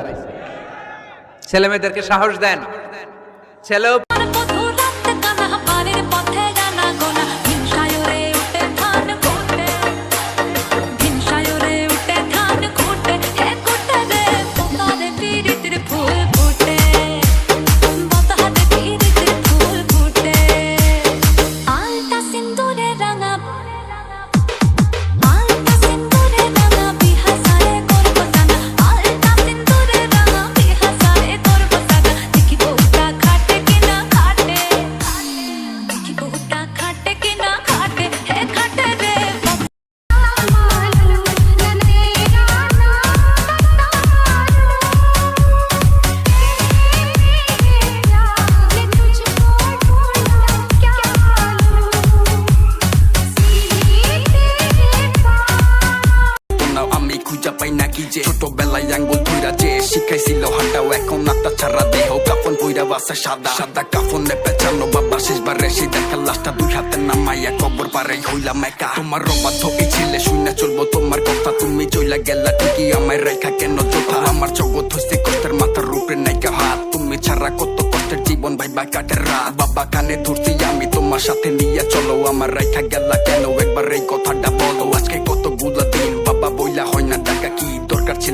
দাঁড়াইছে ছেলে মেয়েদেরকে সাহস দেন। ছেলেও খুঁজা পাই নাকি যে? ছোটবেলায় আঙ্গুল ধইরা যে শিখাইছিল হাঁটাও, এখন আত্মা ছাড়া দেহ কাফন কইরা বাসা সাদা। সাদা কাফনে পেছানো বাবা শেষবার রেসি দেখা লাশটা দুই হাতে নামাইয়া কবর পারে হইলাম একা তোমার রবাধ্য এই ছিলে শুনে চলবো তোমার কথা। তুমি চইলা গেলা ঠিকই, আমায় রেখা কেন চোখা আমার জগৎ হইছে কষ্টের মাথার রূপে নাইকা হাত। তুমি ছাড়া কত কষ্টের জীবন ভাইবা কাটের রাত। বাবা কানে ধরছি, আমি তোমার সাথে নিয়ে চলো। আমার রেখা গেলা কেন? একবার এই কথাটা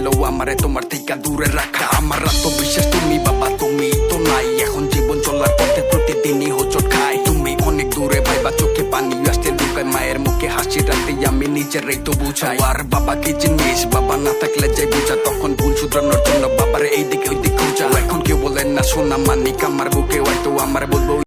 গেলেও আমারে তোমার থেকে দূরে রাখা আমার রাত বিশ্বাস তুমি বাবা তুমি তো নাই এখন জীবন চলার পথে প্রতিদিনই হোচট খাই তুমি অনেক দূরে ভাইবা চোখে পানি আসতে ঢুকায় মায়ের মুখে হাসি রাতে আমি নিজেরাই তো বুঝাই আর বাবা কি জিনিস বাবা না থাকলে যে বুঝা তখন ভুল শুধরানোর জন্য বাবার এই দিকে ওই দিকে এখন কেউ বলেন না শোনা মানিক আমার